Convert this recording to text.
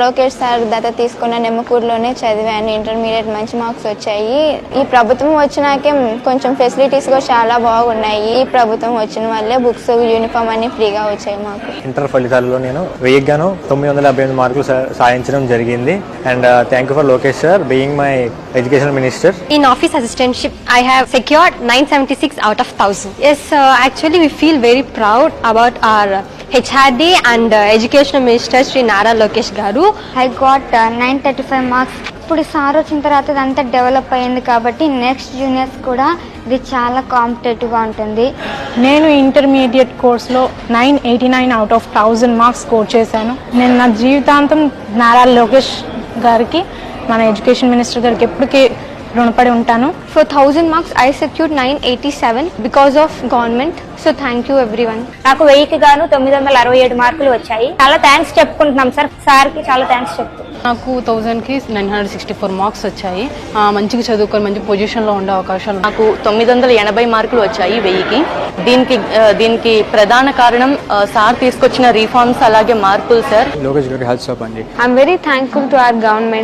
Lokesh sir దత్త తీసుకున్న నెమ్మకూరులోనే చదివాను intermediate మంచి మార్క్స్ వచ్చాయి. ఈ ప్రభుత్వం వచ్చినాకే కొంచెం ఫెసిలిటీస్ కూడా చాలా బాగున్నాయి. ఈ ప్రభుత్వం వచ్చిన వల్లే బుక్స్ యూనిఫామ్ అన్ని ఫ్రీగా వచ్చాయి మాకు. ఇంటర్ ఫలితాలలో నేను వెయ్యిగాను తొమ్మిది వందల డెబ్బై ఎనిమిది మార్కులు సాధించడం జరిగింది. And thank you for Lokesh sir being my education minister In office assistantship, I have secured 976 out of 1000. Yes, uh, actually, we feel very proud about our HRD and uh, Educational Minister Sri Nara Lokesh Garu. I got nine thirty five marks ఇప్పుడు sir వచ్చిన తర్వాత ఇదంతా develop అయింది కాబట్టి next juniors కూడా ఇది చాలా కాంపిటేటివ్గా ఉంటుంది. నేను ఇంటర్మీడియట్ కోర్స్లో nine eighty nine out of thousand marks score చేశాను. నేను నా జీవితాంతం నారా లోకేష్ గారికి మన ఎడ్యుకేషన్ మినిస్టర్ గారికి ఎప్పటికీ రుణపడి ఉంటాను. For 1000 marks, I secured 987 because of government. So, thank you everyone. నాకు వెయ్యికి గాను తొమ్మిది వందల అరవై ఏడు మార్కులు వచ్చాయి. చాలా థ్యాంక్స్ చెప్పుకుంటున్నాం సార్ సార్కి చాలా థ్యాంక్స్ చెప్తున్నాం నాకు థౌజండ్కి nine hundred sixty four marks వచ్చాయి. మంచిగా చదువుకొని మంచి పొజిషన్లో ఉండే అవకాశాలు నాకు తొమ్మిది వందల ఎనభై మార్కులు వచ్చాయి వెయ్యికి. దీనికి దీనికి ప్రధాన కారణం సార్ తీసుకొచ్చిన రీఫార్మ్స్ అలాగే మార్పులు సార్ లోకేష్ గారికి హెల్త్ షాప్ అండి. I'm very thankful to our government.